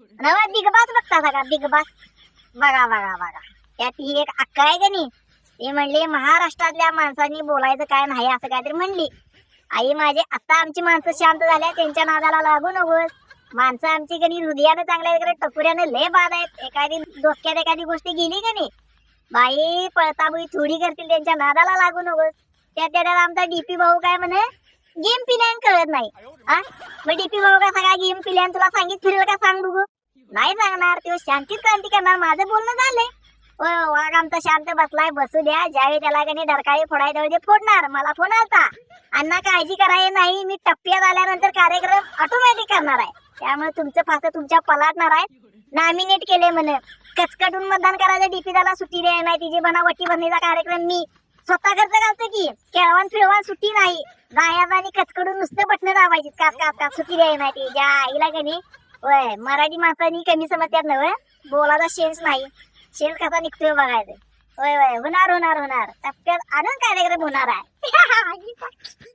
नवा big boss बघता सगळा बिग बॉस. बघा बघा बघा. त्यात ही एक अक्का आहे का नाही? ते म्हणले महाराष्ट्रातल्या माणसांनी बोलायचं काय नाही असं काहीतरी म्हणली. आई माझे आता आमची माणसं शांत झाल्या त्यांच्या नादाला लागू नकोस. माणसं आमची कधी हृदयानं चांगल्या इकडे टकुऱ्यानं लय बाद आहेत. एखादी डोसक्यात एखादी गोष्ट गेली का नाही? बाई पळताबुई थोडी करतील त्यांच्या नादाला लागू नकोस. त्या त्याच्यात आमचा डीपी भाऊ काय म्हणे? गेम पिल्यान कळत नाही. मग डीपी भाऊ का सगळा गेम पिल्यान तुला सांगित फिरेल का? सांग बघू. नाही सांगणार. तो शांतीत क्रांती करणार. माझं बोलणं झालंय. वाघ आमचा शांत बसलाय. बसू द्या. ज्यावेळी त्याला कधी डरकाळी फोडाय त्यावेळी ते फोडणार. मला फोन आलता. अण्णा काळजी करायला नाही. मी टप्प्यात आल्यानंतर कार्यक्रम ऑटोमॅटिक करणार आहे. त्यामुळे तुमचं फास तुमच्या पलाटणार आहे. नॉमिनेट केले म्हणे. कचकटून मतदान करायचं. डीपी त्याला सुट्टी द्यायला नाही. तिची बनावटी बनण्याचा कार्यक्रम मी. स्वतः करता घालतं की? केळवण फिळवान सुट्टी नाही. गायात आणि कचकडून नुसतं बटणं दाबायची. काप काप काप. सुट्टी द्यायला नाही ती ज्या आईला कणी होय मराठी माणसांनी कमी समजतात नव्हे बोलायचा सेन्स नाही. सेन्स कसा निघतोय बघायचं. होय होय होणार होणार होणार. टप्प्यात आणून कार्यक्रम होणार आहे.